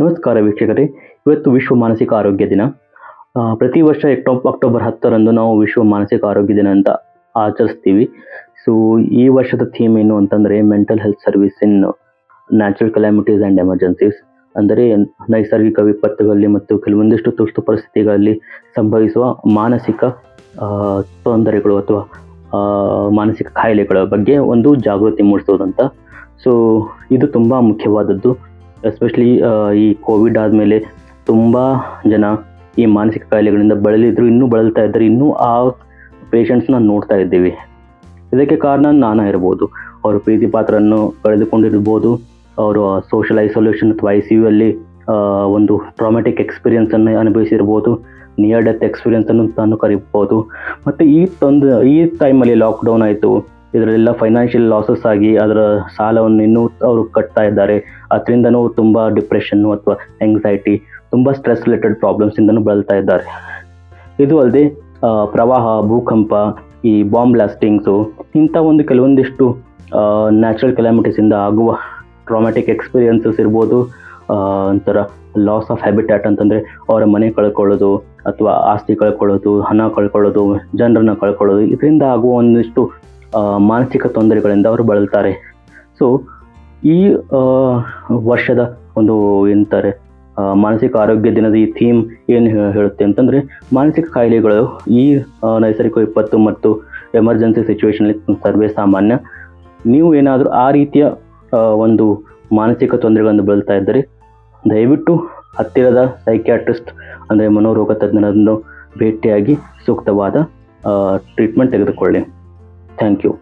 ನಮಸ್ಕಾರ ವೀಕ್ಷಕರೇ. ಇವತ್ತು ವಿಶ್ವ ಮಾನಸಿಕ ಆರೋಗ್ಯ ದಿನ. ಪ್ರತಿ ವರ್ಷ ಎಕ್ಟೋ, ಅಕ್ಟೋಬರ್ ಹತ್ತರಂದು ನಾವು ವಿಶ್ವ ಮಾನಸಿಕ ಆರೋಗ್ಯ ದಿನ ಅಂತ ಆಚರಿಸ್ತೀವಿ. ಸೊ ಈ ವರ್ಷದ ಥೀಮ್ ಏನು ಅಂತಂದರೆ mental health service in natural calamities and emergencies ಅಂದರೆ ನೈಸರ್ಗಿಕ ವಿಪತ್ತುಗಳಲ್ಲಿ ಮತ್ತು ಕೆಲವೊಂದಿಷ್ಟು ತುರ್ತು ಪರಿಸ್ಥಿತಿಗಳಲ್ಲಿ ಸಂಭವಿಸುವ ಮಾನಸಿಕ ತೊಂದರೆಗಳು ಅಥವಾ ಮಾನಸಿಕ ಕಾಯಿಲೆಗಳ ಬಗ್ಗೆ ಒಂದು ಜಾಗೃತಿ ಮೂಡಿಸೋದಂತ. ಸೊ ಇದು ತುಂಬ ಮುಖ್ಯವಾದದ್ದು. ಎಸ್ಪೆಷಲಿ ಈ ಕೋವಿಡ್ ಆದಮೇಲೆ ತುಂಬ ಜನ ಈ ಮಾನಸಿಕ ಕಾಯಿಲೆಗಳಿಂದ ಬಳಲಿದ್ರು, ಇನ್ನೂ ಬಳಲ್ತಾ ಇದ್ದಾರೆ, ಇನ್ನೂ ಆ ಪೇಷಂಟ್ಸ್ನ ನೋಡ್ತಾ ಇದ್ದೀವಿ. ಇದಕ್ಕೆ ಕಾರಣ ನಾನಾ ಇರ್ಬೋದು. ಅವರು ಪ್ರೀತಿ ಪಾತ್ರನ್ನು ಕಳೆದುಕೊಂಡಿರ್ಬೋದು. ಅವರು ಸೋಷಲ್ ಐಸೋಲೇಷನ್ ಅಥವಾ ಐ ಸಿ ಯು ಅಲ್ಲಿ ಒಂದು ಟ್ರಾಮೆಟಿಕ್ ಎಕ್ಸ್ಪೀರಿಯನ್ಸನ್ನು ಅನುಭವಿಸಿರ್ಬೋದು. ನಿಯರ್ ಡೆತ್ ಎಕ್ಸ್ಪೀರಿಯನ್ಸನ್ನು ತಾನು ಕರಿಬೋದು. ಮತ್ತು ಈ ತೊಂದ, ಈ ಟೈಮಲ್ಲಿ ಲಾಕ್ಡೌನ್ ಆಯಿತು. ಇದರಲ್ಲೆಲ್ಲ ಫೈನಾನ್ಷಿಯಲ್ ಲಾಸಸ್ ಆಗಿ ಅದರ ಸಾಲವನ್ನು ಇನ್ನೂ ಅವರು ಕಟ್ತಾ ಇದ್ದಾರೆ. ಅದರಿಂದನೂ ತುಂಬ ಡಿಪ್ರೆಷನ್ನು ಅಥವಾ ಎಂಗ್ಸೈಟಿ ತುಂಬ ಸ್ಟ್ರೆಸ್ ರಿಲೇಟೆಡ್ ಪ್ರಾಬ್ಲಮ್ಸಿಂದನೂ ಬಳಲ್ತಾ ಇದ್ದಾರೆ. ಇದು ಅಲ್ಲದೆ ಪ್ರವಾಹ, ಭೂಕಂಪ, ಈ ಬಾಂಬ್ ಬ್ಲಾಸ್ಟಿಂಗ್ಸು ಇಂಥ ಒಂದು ಕೆಲವೊಂದಿಷ್ಟು ನ್ಯಾಚುರಲ್ ಕೆಲಾಮಿಟೀಸಿಂದ ಆಗುವ ಟ್ರಾಮ್ಯಾಟಿಕ್ ಎಕ್ಸ್ಪೀರಿಯನ್ಸಸ್ ಇರ್ಬೋದು. ಒಂಥರ ಲಾಸ್ ಆಫ್ ಹ್ಯಾಬಿಟ್ಯಾಟ್ ಅಂತಂದರೆ ಅವರ ಮನೆ ಕಳ್ಕೊಳ್ಳೋದು ಅಥವಾ ಆಸ್ತಿ ಕಳ್ಕೊಳ್ಳೋದು, ಹಣ ಕಳ್ಕೊಳ್ಳೋದು, ಜನರನ್ನ ಕಳ್ಕೊಳ್ಳೋದು, ಇದರಿಂದ ಆಗುವ ಒಂದಿಷ್ಟು ಮಾನಸಿಕ ತೊಂದರೆಗಳಿಂದ ಅವರು ಬಳಲ್ತಾರೆ. ಸೊ ಈ ವರ್ಷದ ಒಂದು ಎಂತಾರೆ ಮಾನಸಿಕ ಆರೋಗ್ಯ ದಿನದ ಈ ಥೀಮ್ ಏನು ಹೇಳುತ್ತೆ ಅಂತಂದರೆ, ಮಾನಸಿಕ ಕಾಯಿಲೆಗಳು ಈ ನೈಸರ್ಗಿಕ ವಿಪತ್ತು ಮತ್ತು ಎಮರ್ಜೆನ್ಸಿ ಸಿಚುವೇಶನಲ್ಲಿ ಸರ್ವೇ ಸಾಮಾನ್ಯ. ನೀವು ಏನಾದರೂ ಆ ರೀತಿಯ ಒಂದು ಮಾನಸಿಕ ತೊಂದರೆಗಳನ್ನು ಬಳಲ್ತಾ ಇದ್ದರೆ, ದಯವಿಟ್ಟು ಹತ್ತಿರದ ಸೈಕ್ಯಾಟ್ರಿಸ್ಟ್ ಅಂದರೆ ಮನೋರೋಗ ತಜ್ಞರನ್ನು ಭೇಟಿಯಾಗಿ ಸೂಕ್ತವಾದ ಟ್ರೀಟ್ಮೆಂಟ್ ತೆಗೆದುಕೊಳ್ಳಿ. Thank you